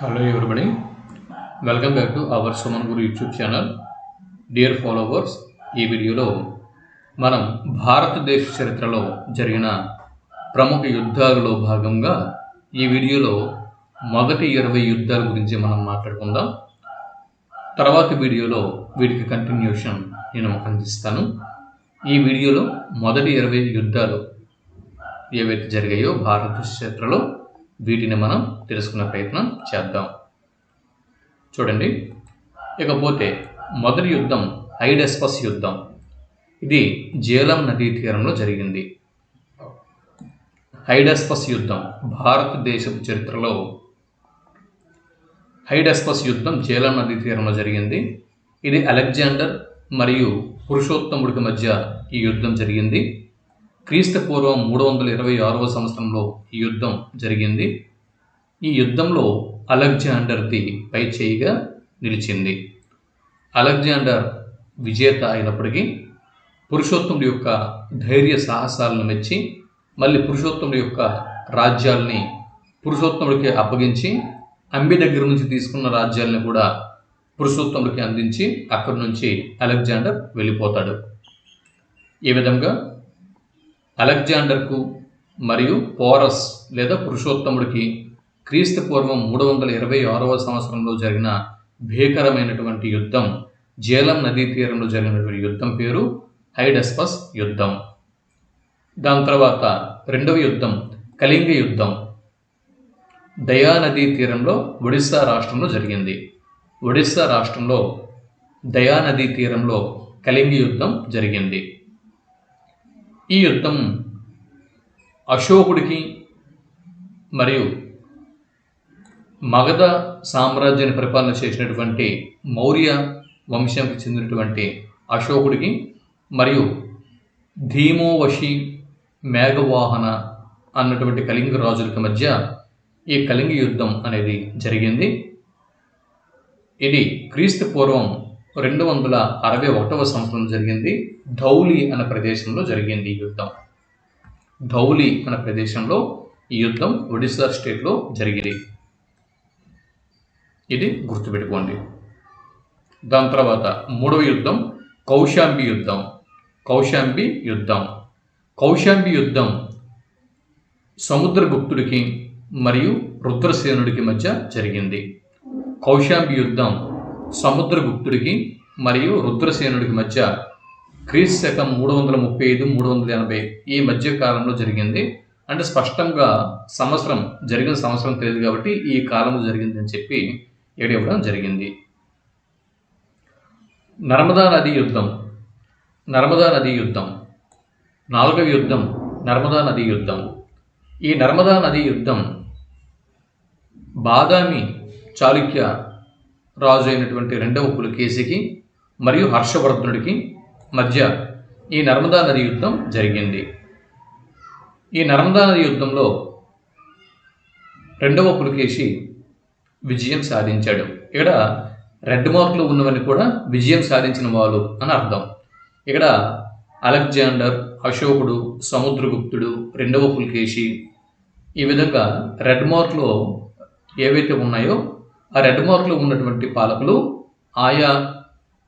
Hello everybody welcome back to our Suman Guru YouTube channel dear followers ఈ వీడియోలో మనం భారతదేశ చరిత్రలో జరిగిన ప్రముఖ యుద్ధాలలో భాగంగా ఈ వీడియోలో మొదటి ఇరవై యుద్ధాల గురించి మనం మాట్లాడుకుందాం. తర్వాత వీడియోలో వీటికి కంటిన్యూషన్ నేను అందిస్తాను. ఈ వీడియోలో మొదటి ఇరవై యుద్ధాలు ఏవైతే జరిగాయో భారతదేశ చరిత్రలో వీటిని మనం తెలుసుకునే ప్రయత్నం చేద్దాం. చూడండి. ఇకపోతే మొదటి యుద్ధం హైడెస్పస్ యుద్ధం. ఇది జేలం నదీ తీరంలో జరిగింది. హైడెస్పస్ యుద్ధం భారతదేశపు చరిత్రలో హైడెస్పస్ యుద్ధం జేలం నదీ తీరంలో జరిగింది. ఇది అలెగ్జాండర్ మరియు పురుషోత్తముడికి మధ్య ఈ యుద్ధం జరిగింది. క్రీస్తు పూర్వం మూడు వందల ఇరవై ఆరవ సంవత్సరంలో ఈ యుద్ధం జరిగింది. ఈ యుద్ధంలో అలెగ్జాండర్ది పై చేయిగా నిలిచింది. అలెగ్జాండర్ విజేత అయినప్పటికీ పురుషోత్తముడి యొక్క ధైర్య సాహసాలను మెచ్చి మళ్ళీ పురుషోత్తముడి యొక్క రాజ్యాల్ని పురుషోత్తముడికి అప్పగించి అంబి దగ్గర నుంచి తీసుకున్న రాజ్యాలను కూడా పురుషోత్తముడికి అందించి అక్కడి నుంచి అలెగ్జాండర్ వెళ్ళిపోతాడు. ఈ విధంగా? అలెగ్జాండర్కు మరియు పోరస్ లేదా పురుషోత్తముడికి క్రీస్తు పూర్వం మూడు వందల ఇరవై ఆరవ సంవత్సరంలో జరిగిన భీకరమైనటువంటి యుద్ధం జేలం నదీ తీరంలో జరిగినటువంటి యుద్ధం పేరు హైడెస్పస్ యుద్ధం. దాని తర్వాత రెండవ యుద్ధం కళింగ యుద్ధం. దయానదీ తీరంలో ఒడిస్సా రాష్ట్రంలో జరిగింది. ఒడిస్సా రాష్ట్రంలో దయానదీ తీరంలో కళింగ యుద్ధం జరిగింది. ఈ యుద్ధం అశోకుడికి మరియు మగధ సామ్రాజ్యాన్ని పరిపాలన చేసినటువంటి మౌర్య వంశానికి చెందినటువంటి అశోకుడికి మరియు ధీమోవశి మేఘవాహన అన్నటువంటి కళింగ రాజులకి మధ్య ఈ కళింగ యుద్ధం అనేది జరిగింది. ఇది క్రీస్తు పూర్వం రెండు వందల అరవై ఒకటవ సంవత్సరం జరిగింది. ధౌలి అనే ప్రదేశంలో జరిగింది ఈ యుద్ధం. ధౌలి అనే ప్రదేశంలో ఈ యుద్ధం ఒడిశా స్టేట్లో జరిగింది. ఇది గుర్తుపెట్టుకోండి. దాని తర్వాత మూడవ యుద్ధం కౌశాంబి యుద్ధం. కౌశాంబి యుద్ధం. కౌశాంబి యుద్ధం సముద్రగుప్తుడికి మరియు రుద్రసేనుడికి మధ్య జరిగింది. కౌశాంబి యుద్ధం సముద్రగుప్తుడికి మరియు రుద్రసేనుడికి మధ్య క్రీస్తు శకం మూడు వందల ముప్పై ఐదు మూడు వందల ఎనభై ఈ మధ్య కాలంలో జరిగింది. అంటే స్పష్టంగా సంవత్సరం జరిగిన సంవత్సరం తెలియదు కాబట్టి ఈ కాలంలో జరిగింది అని చెప్పి ఇక్కడ ఇవ్వడం జరిగింది. నర్మదా నది యుద్ధం. నర్మదా నది యుద్ధం. నాలుగవ యుద్ధం నర్మదా నది యుద్ధం. ఈ నర్మదా నది యుద్ధం బాదామి చాళుక్య రాజు అయినటువంటి రెండవ పులకేశికి మరియు హర్షవర్ధనుడికి మధ్య ఈ నర్మదా నది యుద్ధం జరిగింది. ఈ నర్మదా నది యుద్ధంలో రెండవ పులకేశి విజయం సాధించాడు. ఇక్కడ రెడ్ మార్కులు ఉన్నవని కూడా విజయం సాధించిన వాళ్ళు అని అర్థం. ఇక్కడ అలెగ్జాండర్ అశోకుడు సముద్రగుప్తుడు రెండవ పులకేశి ఈ విధంగా రెడ్ మార్క్లో ఏవైతే ఉన్నాయో ఆ రెడ్ మార్క్లో ఉన్నటువంటి పాలకులు ఆయా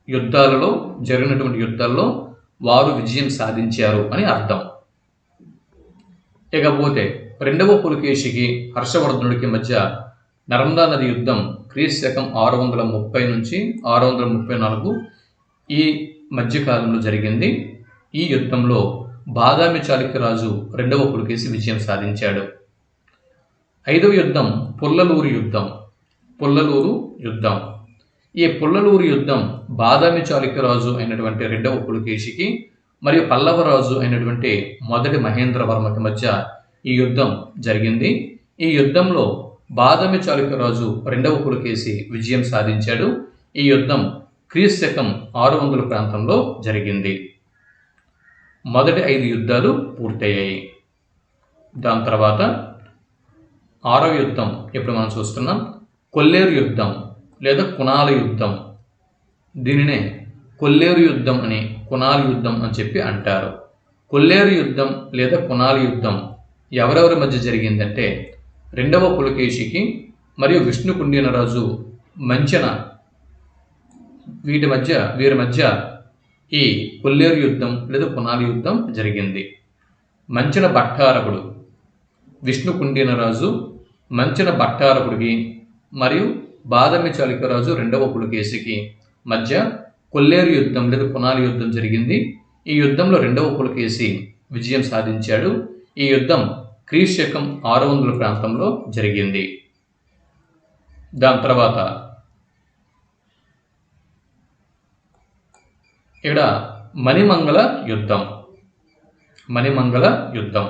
యుద్ధాలలో జరిగినటువంటి యుద్ధాల్లో వారు విజయం సాధించారు అని అర్థం. ఇకపోతే రెండవ పులకేశికి హర్షవర్ధనుడికి మధ్య నర్మదా నది యుద్ధం క్రీస్తు శకం ఆరు వందల ముప్పై నుంచి ఆరు వందల ముప్పై నాలుగు ఈ మధ్యకాలంలో జరిగింది. ఈ యుద్ధంలో బాదామి చాళుక్యరాజు రెండవ పులకేసి విజయం సాధించాడు. ఐదవ యుద్ధం పుల్లలూరు యుద్ధం. పుల్లలూరు యుద్ధం. ఈ పుల్లలూరు యుద్ధం బాదామి చాళుక్యరాజు అయినటువంటి రెండవ పులకేశికి మరియు పల్లవరాజు అయినటువంటి మొదటి మహేంద్రవర్మకి మధ్య ఈ యుద్ధం జరిగింది. ఈ యుద్ధంలో బాదామి చాళుక్యరాజు రెండవ పులకేసి విజయం సాధించాడు. ఈ యుద్ధం క్రీస్తు శకం ఆరు వందల ప్రాంతంలో జరిగింది. మొదటి ఐదు యుద్ధాలు పూర్తయ్యాయి. దాని తర్వాత ఆరవ యుద్ధం ఇప్పుడు మనం చూస్తున్నాం? కొల్లేరు యుద్ధం లేదా కుణాల యుద్ధం. దీనినే కొల్లేరు యుద్ధం అని కుణాల యుద్ధం అని చెప్పి అంటారు. కొల్లేరు యుద్ధం లేదా కుణాల యుద్ధం ఎవరెవరి మధ్య జరిగిందంటే రెండవ పులకేశికి మరియు విష్ణుకుండిన రాజు వీటి మధ్య వీరి మధ్య ఈ కొల్లేరు యుద్ధం లేదా కుణాల యుద్ధం జరిగింది. మంచిన భట్టారకుడు విష్ణుకుండిన రాజు మంచిన భట్టారకుడికి మరియు బాదమి చాళుక్యరాజు రెండవ పులకేశికి మధ్య కొల్లేరు యుద్ధం లేదా పునాలి యుద్ధం జరిగింది. ఈ యుద్ధంలో రెండవ పులకేసి విజయం సాధించాడు. ఈ యుద్ధం క్రీస్ శకం ఆరు వందల ప్రాంతంలో జరిగింది. దాని తర్వాత ఇక్కడ మణిమంగళ యుద్ధం. మణిమంగళ యుద్ధం.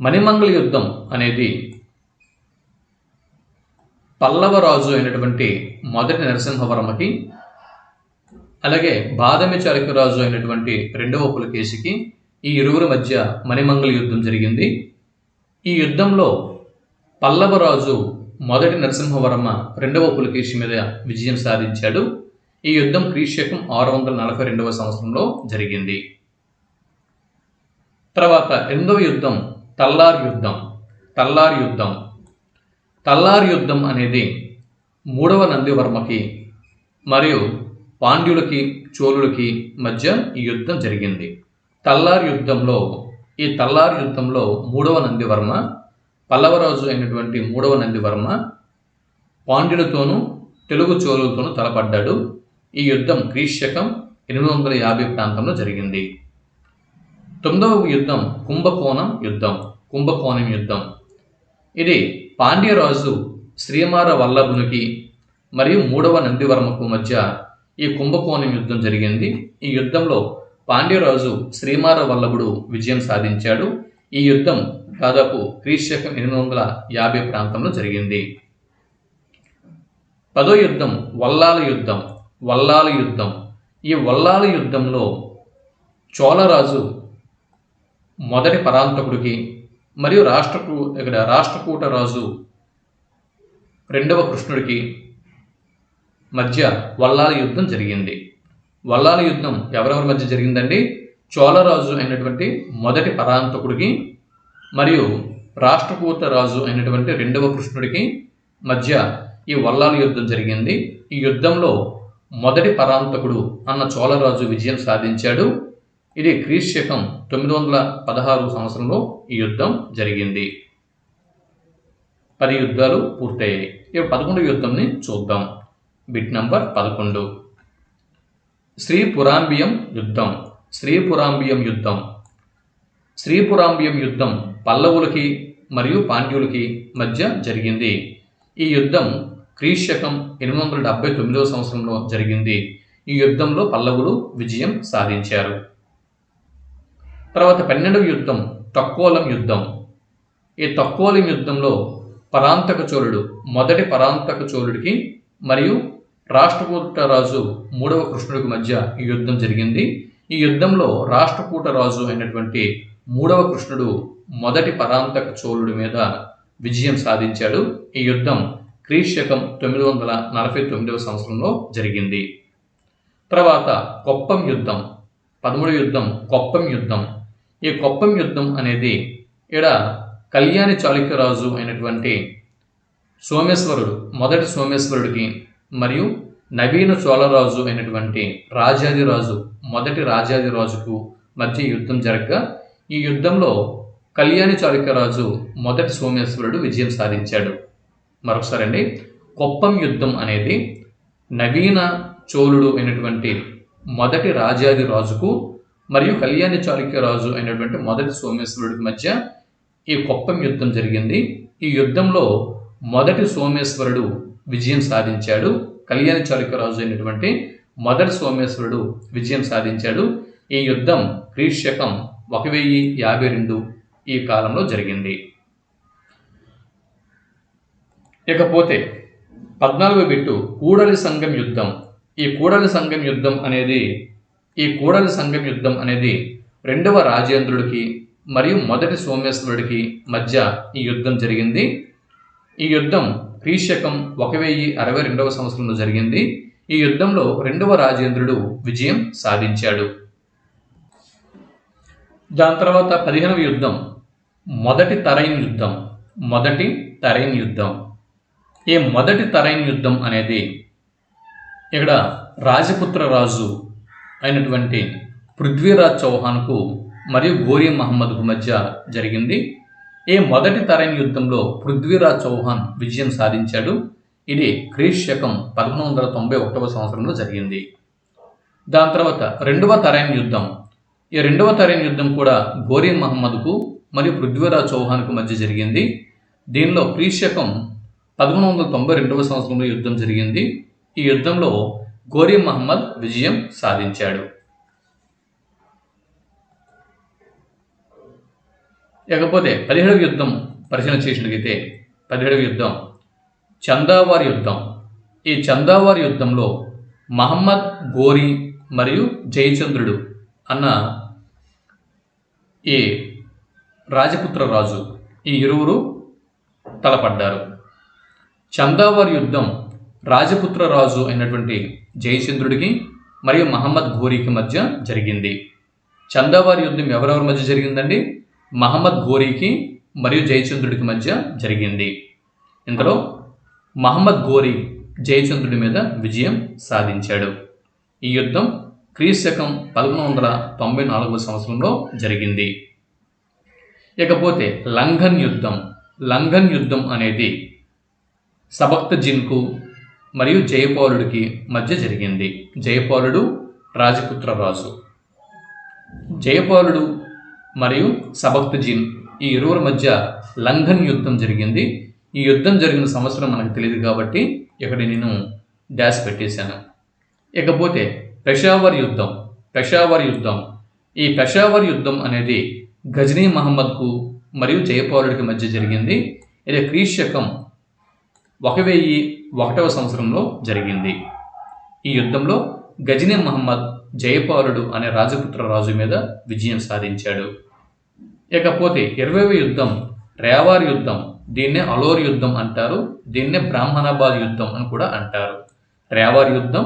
మణిమంగళ యుద్ధం అనేది పల్లవ రాజు అయినటువంటి మొదటి నరసింహవర్మకి అలాగే బాదమి చాళుక్యరాజు అయినటువంటి రెండవ పులకేశికి ఈ ఇరువురి మధ్య మణిమంగళ యుద్ధం జరిగింది. ఈ యుద్ధంలో పల్లవ రాజు మొదటి నరసింహవర్మ రెండవ పులకేశి మీద విజయం సాధించాడు. ఈ యుద్ధం క్రీశకం ఆరు వందల నలభై రెండవ సంవత్సరంలో జరిగింది. తర్వాత రెండవ యుద్ధం తల్లార్ యుద్ధం తల్లార్ యుద్ధం. తల్లారి యుద్ధం అనేది మూడవ నందివర్మకి మరియు పాండ్యులకి చోళులకి మధ్య ఈ యుద్ధం జరిగింది. తల్లారి యుద్ధంలో ఈ తల్లారి యుద్ధంలో మూడవ నందివర్మ పల్లవరాజు అయినటువంటి మూడవ నందివర్మ పాండ్యులతోనూ తెలుగు చోళులతోనూ తలపడ్డాడు. ఈ యుద్ధం క్రీశకం ఎనిమిది వందల యాభై ప్రాంతంలో జరిగింది. తొమ్మిదవ యుద్ధం కుంభకోణం యుద్ధం కుంభకోణం యుద్ధం. ఇది పాండ్యరాజు శ్రీమార వల్లభునికి మరియు మూడవ నందివర్మకు మధ్య ఈ కుంభకోణం యుద్ధం జరిగింది. ఈ యుద్ధంలో పాండ్యరాజు శ్రీమార వల్లభుడు విజయం సాధించాడు. ఈ యుద్ధం దాదాపు క్రీశకం ఎనిమిది వందల యాభై ప్రాంతంలో జరిగింది. పదో యుద్ధం వల్లాల యుద్ధం వల్లాల యుద్ధం. ఈ వల్లాల యుద్ధంలో చోళరాజు మొదటి పరాంతకుడికి మరియు రాష్ట్రకు ఇక్కడ రాష్ట్రకూట రాజు రెండవ కృష్ణుడికి మధ్య వల్లాల యుద్ధం జరిగింది. వల్లాల యుద్ధం ఎవరెవరి మధ్య జరిగిందండి? చోళరాజు అయినటువంటి మొదటి పరాంతకుడికి మరియు రాష్ట్రకూత రాజు అయినటువంటి రెండవ కృష్ణుడికి మధ్య ఈ వల్లాల యుద్ధం జరిగింది. ఈ యుద్ధంలో మొదటి పరాంతకుడు అన్న చోళరాజు విజయం సాధించాడు. ఇది క్రీశకం తొమ్మిది వందల పదహారు సంవత్సరంలో ఈ యుద్ధం జరిగింది. పది యుద్ధాలు పూర్తయ్యాయి. ఇక పదకొండు యుద్ధంని చూద్దాం. బిట్ నంబర్ పదకొండు. శ్రీపురాంబియం యుద్ధం. శ్రీపురాంబియం యుద్ధం. శ్రీపురాంబియం యుద్ధం పల్లవులకి మరియు పాండ్యులకి మధ్య జరిగింది. ఈ యుద్ధం క్రీశకం ఎనిమిది వందల డెబ్బై తొమ్మిదవ సంవత్సరంలో జరిగింది. ఈ యుద్ధంలో పల్లవులు విజయం సాధించారు. తర్వాత పన్నెండవ యుద్ధం తక్కువలం యుద్ధం. ఈ తక్కువలం యుద్ధంలో పరాంతక చోళుడు మొదటి పరాంతక చోళుడికి మరియు రాష్ట్రకూట రాజు మూడవ కృష్ణుడికి మధ్య ఈ యుద్ధం జరిగింది. ఈ యుద్ధంలో రాష్ట్రకూట రాజు అయినటువంటి మూడవ కృష్ణుడు మొదటి పరాంతక చోళుడి మీద విజయం సాధించాడు. ఈ యుద్ధం క్రీశకం తొమ్మిది వందల నలభై తొమ్మిదవ సంవత్సరంలో జరిగింది. తర్వాత కొప్పం యుద్ధం పదమూడవ యుద్ధం కొప్పం యుద్ధం. ఈ కొప్పం యుద్ధం అనేది ఇక్కడ కళ్యాణి చాళుక్యరాజు అయినటువంటి సోమేశ్వరుడు మొదటి సోమేశ్వరుడికి మరియు నవీన చోళరాజు అయినటువంటి రాజాదిరాజు మొదటి రాజాదిరాజుకు మధ్య యుద్ధం జరగగా ఈ యుద్ధంలో కళ్యాణి చాళుక్యరాజు మొదటి సోమేశ్వరుడు విజయం సాధించాడు. మరొకసారి అండి కొప్పం యుద్ధం అనేది నవీన చోళుడు అయినటువంటి మొదటి రాజాది రాజుకు మరియు కళ్యాణి చాళుక్య రాజు అయినటువంటి మొదటి సోమేశ్వరుడికి మధ్య ఈ కొప్పం యుద్ధం జరిగింది. ఈ యుద్ధంలో మొదటి సోమేశ్వరుడు విజయం సాధించాడు. కళ్యాణి చాళుక్య రాజు అయినటువంటి మొదటి సోమేశ్వరుడు విజయం సాధించాడు. ఈ యుద్ధం క్రీశకం ఒక వెయ్యి యాభై రెండు ఈ కాలంలో జరిగింది. ఇకపోతే పద్నాలుగు బిట్టు కూడలి సంఘం యుద్ధం. ఈ కూడలి సంఘం యుద్ధం అనేది ఈ కూడలి సంఘం యుద్ధం అనేది రెండవ రాజేంద్రుడికి మరియు మొదటి సోమేశ్వరుడికి మధ్య ఈ యుద్ధం జరిగింది. ఈ యుద్ధం క్రీశకం ఒక వెయ్యి అరవై రెండవ సంవత్సరంలో జరిగింది. ఈ యుద్ధంలో రెండవ రాజేంద్రుడు విజయం సాధించాడు. దాని తర్వాత పదిహేనవ యుద్ధం మొదటి తరైన్ యుద్ధం మొదటి తరైన్ యుద్ధం. ఈ మొదటి తరైన్ యుద్ధం అనేది ఇక్కడ రాజపుత్ర రాజు అయినటువంటి పృథ్వీరాజ్ చౌహాన్కు మరియు గోరీ మహమ్మద్కు మధ్య జరిగింది. ఈ మొదటి తరైన్ యుద్ధంలో పృథ్వీరాజ్ చౌహాన్ విజయం సాధించాడు. ఇది క్రీస్ శకం పదకొండు వందల తొంభై ఒకటవ సంవత్సరంలో జరిగింది. దాని తర్వాత రెండవ తరైన్ యుద్ధం. ఈ రెండవ తరైన్ యుద్ధం కూడా గోరీ మహమ్మద్కు మరియు పృథ్వీరాజ్ చౌహాన్కు మధ్య జరిగింది. దీనిలో క్రీస్ శకం పదకొండు వందల తొంభై రెండవ సంవత్సరంలో యుద్ధం జరిగింది. ఈ యుద్ధంలో గోరీ మహమ్మద్ విజయం సాధించాడు. ఇకపోతే పదిహేడవ యుద్ధం పరిశీలన చేసినట్లయితే పదిహేడవ యుద్ధం చందావార్ యుద్ధం. ఈ చందావార్ యుద్ధంలో మహమ్మద్ గోరి మరియు జయచంద్రుడు అన్న ఈ రాజపుత్ర రాజు ఈ ఇరువురు తలపడ్డారు. చందావర్ యుద్ధం రాజపుత్ర రాజు అయినటువంటి జయచంద్రుడికి మరియు మహమ్మద్ ఘోరీకి మధ్య జరిగింది. చందావారి యుద్ధం ఎవరెవరి మధ్య జరిగిందండి? మహమ్మద్ ఘోరీకి మరియు జయచంద్రుడికి మధ్య జరిగింది. ఇంతలో మహమ్మద్ ఘోరీ జయచంద్రుడి మీద విజయం సాధించాడు. ఈ యుద్ధం క్రీశకం పదకొండు వందల తొంభై నాలుగవ సంవత్సరంలో జరిగింది. ఇకపోతే లంఘన్ యుద్ధం. లంఘన్ యుద్ధం అనేది సబక్త జిన్కు మరియు జయపాలుడికి మధ్య జరిగింది. జయపాలుడు రాజపుత్ర రాజు. జయపాలుడు మరియు సబక్తజీన్ ఈ ఇరువురి మధ్య లంఘన్ యుద్ధం జరిగింది. ఈ యుద్ధం జరిగిన సంవత్సరం మనకు తెలియదు కాబట్టి ఇక్కడ నేను డాష్ పెట్టేశాను ఇకపోతే పెషావర్ యుద్ధం పెషావర్ యుద్ధం. ఈ పెషావర్ యుద్ధం అనేది గజనీ మహమ్మద్కు మరియు జయపాలుడికి మధ్య జరిగింది. ఇది క్రీశకం ఒక వెయ్యి ఒకటవ సంవత్సరంలో జరిగింది. ఈ యుద్ధంలో గజనీ మహమ్మద్ జయపాలుడు అనే రాజపుత్ర రాజు మీద విజయం సాధించాడు. ఇకపోతే ఇరవైవ యుద్ధం రేవార్ యుద్ధం దీన్నే అలోర్ యుద్ధం అంటారు దీన్నే బ్రాహ్మణాబాద్ యుద్ధం అని కూడా అంటారు. రేవార్ యుద్ధం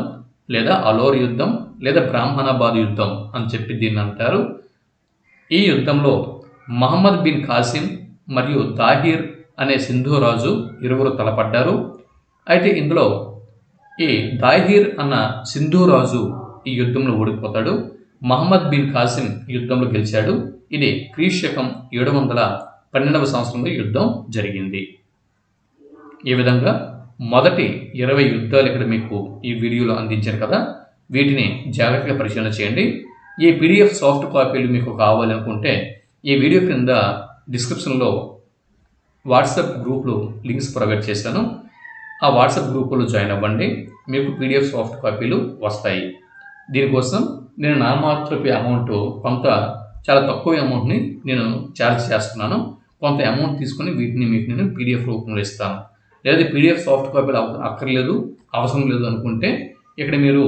లేదా అలోర్ యుద్ధం లేదా బ్రాహ్మణాబాద్ యుద్ధం అని చెప్పి దీన్ని అంటారు. ఈ యుద్ధంలో మహమ్మద్ బిన్ కాసిం మరియు దాహిర్ అనే సింధు రాజు ఇరువురు తలపడ్డారు. అయితే ఇందులో ఈ దాహిర్ అన్న సింధు రాజు ఈ యుద్ధంలో ఓడిపోతాడు. మహమ్మద్ బిన్ కాసిం యుద్ధంలో గెలిచాడు. ఇది క్రీశకం ఏడు వందల పన్నెండవ సంవత్సరంలో యుద్ధం జరిగింది. ఈ విధంగా? మొదటి ఇరవై యుద్ధాలు ఇక్కడ మీకు ఈ వీడియోలో అందించాను కదా. వీటిని జాగ్రత్తగా పరిశీలన చేయండి. ఈ పీడిఎఫ్ సాఫ్ట్ కాపీలు మీకు కావాలనుకుంటే ఈ వీడియో క్రింద డిస్క్రిప్షన్లో వాట్సాప్ గ్రూప్లో లింక్స్ ప్రొవైడ్ చేశాను. ఆ వాట్సాప్ గ్రూపులో జాయిన్ అవ్వండి. మీకు పీడిఎఫ్ సాఫ్ట్ కాపీలు వస్తాయి. దీనికోసం నేను నా మాత్రపే అమౌంట్ కొంత చాలా తక్కువ అమౌంట్ని నేను ఛార్జ్ చేస్తున్నాను. కొంత అమౌంట్ తీసుకొని వీటిని మీకు నేను పీడిఎఫ్ రూపంలో ఇస్తాను. లేదా పీడిఎఫ్ సాఫ్ట్ కాపీలు అక్కర్లేదు అవసరం లేదు అనుకుంటే ఇక్కడ మీరు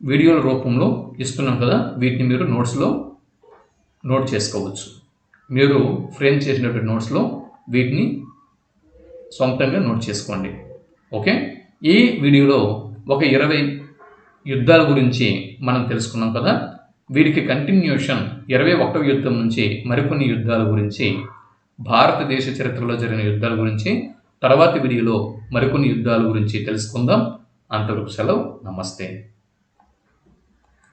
వీడియోల రూపంలో ఇస్తున్నాం కదా వీటిని మీరు నోట్స్లో నోట్ చేసుకోవచ్చు. మీరు ఫ్రేమ్ చేసినటువంటి నోట్స్లో వీటిని సొంతంగా నోట్ చేసుకోండి. ఓకే? ఈ వీడియోలో ఒక ఇరవై యుద్ధాల గురించి మనం తెలుసుకున్నాం కదా. వీరికి కంటిన్యూషన్ ఇరవై ఒకటవ యుద్ధం నుంచి మరికొన్ని యుద్ధాల గురించి భారతదేశ చరిత్రలో జరిగిన యుద్ధాల గురించి తర్వాతి వీడియోలో మరికొన్ని యుద్ధాల గురించి తెలుసుకుందాం. అంతవరకు సెలవు. నమస్తే.